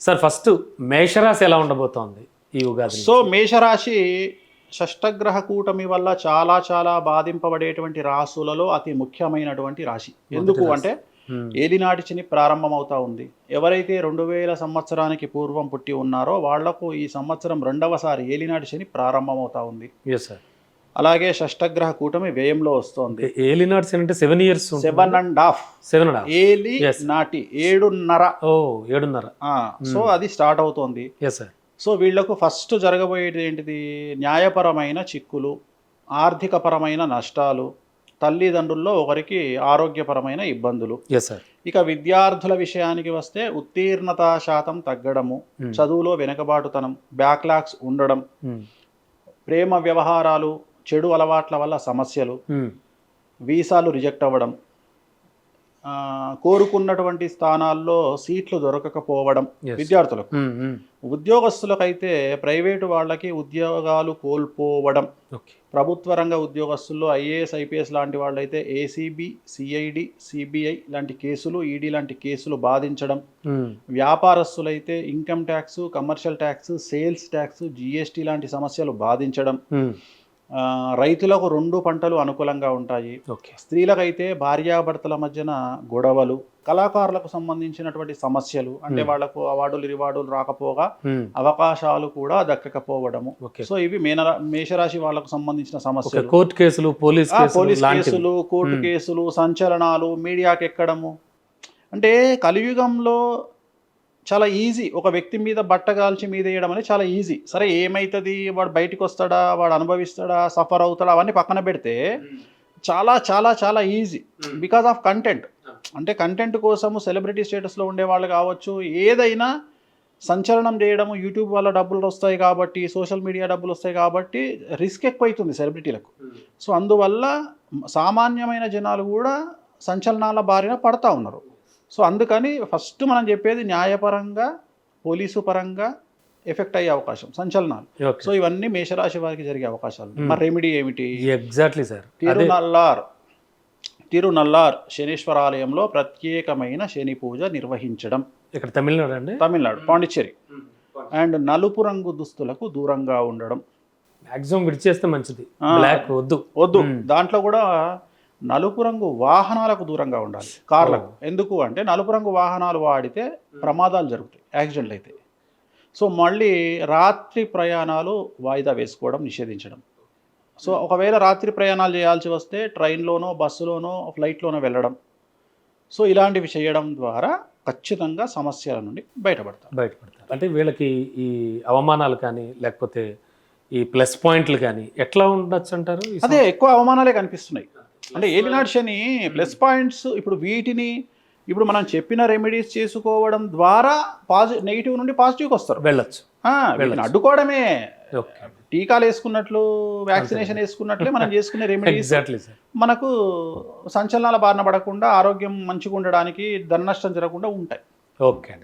Sir first మేషరాశి ఎలా ఉండబోతోంది ఈ ఉగాది సో మేషరాశి షష్టగ్రహ కూటమి వల్ల చాలా చాలా బాధింపబడేటువంటి రాశులలో అతి ముఖ్యమైనటువంటి రాశి. ఎందుకు అంటే. ఏలినాటి శని ప్రారంభమవుతా ఉంది. ఎవరైతే రెండు వేల సంవత్సరానికి పూర్వం పుట్టి ఉన్నారో వాళ్ళకు ఈ సంవత్సరం రెండవసారి ఏలినాటి శని ప్రారంభమవుతా ఉంది. ఎస్ సార్ అలాగే షష్టగ్రహ కూటమి వ్యయంలో వస్తోంది. ఏలినాడ్స్ అంటే seven years seven and half. Seven and ఏలి. నాటి ఏడున్నర. ఓ ఏడున్నర. ఆ, సో అది స్టార్ట్ అవుతోంది. సో వీళ్ళకు ఫస్ట్ జరగబోయేది ఏంటిది? న్యాయపరమైన చిక్కులు ఆర్థికపరమైన నష్టాలు తల్లిదండ్రుల్లో ఒకరికి ఆరోగ్యపరమైన ఇబ్బందులు. ఇక విద్యార్థుల విషయానికి వస్తే ఉత్తీర్ణత శాతం తగ్గడము Hmm. చదువులో వెనుకబాటుతనం బ్యాక్లాగ్స్ ఉండడం ప్రేమ వ్యవహారాలు చెడు అలవాట్ల వల్ల సమస్యలు వీసాలు రిజెక్ట్ అవ్వడం కోరుకున్నటువంటి స్థానాల్లో సీట్లు దొరకకపోవడం. విద్యార్థులకు. ఉద్యోగస్తులకైతే ప్రైవేటు వాళ్ళకి ఉద్యోగాలు కోల్పోవడం. ప్రభుత్వ రంగ ఉద్యోగస్తుల్లో ఐఏఎస్ ఐపీఎస్ లాంటి వాళ్ళైతే ఏసీబీ సిఐడి సిబిఐ లాంటి కేసులు ఈడీ లాంటి కేసులు బాధించడం. వ్యాపారస్తులైతే income tax commercial tax sales tax GST లాంటి సమస్యలు బాధించడం. రైతులకు రెండు పంటలు అనుకూలంగా ఉంటాయి. ఓకే. స్త్రీలకైతే భార్యాభర్తల మధ్యన గొడవలు కళాకారులకు సంబంధించినటువంటి సమస్యలు అంటే వాళ్ళకు అవార్డులు రివార్డులు రాకపోగా అవకాశాలు కూడా దక్కకపోవడము. సో ఇవి మేన మేషరాశి వాళ్ళకు సంబంధించిన సమస్యలు. కోర్టు కేసులు పోలీస్ పోలీస్ కేసులు కోర్టు Hmm. కేసులు సంచలనాలు మీడియాకి ఎక్కడము అంటే కలియుగంలో చాలా ఈజీ ఒక వ్యక్తి మీద బట్ట కాల్చి మీద వేయడం అనేది చాలా ఈజీ సరే ఏమవుతుంది వాడు బయటికి వస్తాడా? వాడు అనుభవిస్తాడా? సఫర్ అవుతాడా? అవన్నీ పక్కన పెడితే చాలా చాలా చాలా ఈజీ బికాస్ ఆఫ్ కంటెంట్ అంటే కంటెంట్ కోసము సెలబ్రిటీ స్టేటస్లో ఉండే వాళ్ళు కావచ్చు ఏదైనా సంచలనం చేయడం యూట్యూబ్ వల్ల డబ్బులు వస్తాయి కాబట్టి సోషల్ మీడియా డబ్బులు వస్తాయి కాబట్టి రిస్క్ ఎక్కువైతుంది సెలబ్రిటీలకు సో అందువల్ల సామాన్యమైన జనాలు కూడా సంచలనాల బారిన పడతా ఉన్నారు. సో అందుకని ఫస్ట్ మనం చెప్పేది న్యాయపరంగా పోలీసు పరంగా ఎఫెక్ట్ అయ్యే అవకాశం సంచలనాలు. సో ఇవన్నీ మేషరాశి వారికి జరిగే అవకాశాలు. ఉన్నాయి. మరి రెమెడీ ఏమిటి? Exactly sir Thirunallar. Thirunallar Shanishwara ఆలయంలో ప్రత్యేకమైన శని పూజ నిర్వహించడం. ఇక్కడ తమిళనాడు అండి? తమిళనాడు పాండిచ్చేరి. అండ్ నలుపు రంగు దుస్తులకు దూరంగా ఉండడం. మాక్సిమం విడిచేస్తే మంచిది. బ్లాక్ వద్దు. వద్దు. దాంట్లో కూడా నలుపు రంగు వాహనాలకు దూరంగా ఉండాలి. కార్లకు. ఎందుకు అంటే నలుపు రంగు వాహనాలు వాడితే ప్రమాదాలు జరుగుతాయి యాక్సిడెంట్లు అయితే సో మళ్ళీ రాత్రి ప్రయాణాలు వాయిదా వేసుకోవడం నిషేధించడం. సో ఒకవేళ రాత్రి ప్రయాణాలు చేయాల్సి వస్తే ట్రైన్లోనో బస్సులోనో ఫ్లైట్లోనో వెళ్ళడం. సో ఇలాంటివి చేయడం ద్వారా ఖచ్చితంగా సమస్యల నుండి బయటపడతారు బయటపడతారు అంటే వీళ్ళకి ఈ అవమానాలు కానీ లేకపోతే ఈ ప్లస్ పాయింట్లు కానీ ఎట్లా ఉండొచ్చు అంటారు అదే ఎక్కువ అవమానాలే కనిపిస్తున్నాయి. అంటే ఏలినాడు శని ప్లస్ పాయింట్స్ ఇప్పుడు వీటిని ఇప్పుడు మనం చెప్పిన రెమెడీస్ చేసుకోవడం ద్వారా పాజిటివ్ నెగిటివ్ నుండి పాజిటివ్కి వస్తారు. వెళ్ళొచ్చు. వీటిని అడ్డుకోవడమే. ఓకే. టీకాలు వేసుకున్నట్లు వ్యాక్సినేషన్ వేసుకున్నట్లే మనం చేసుకునే రెమెడీస్ మనకు సంచలనాల బారిన పడకుండా ఆరోగ్యం మంచిగా ఉండడానికి ధన నష్టం జరగకుండా ఉంటాయి. ఓకే అండి.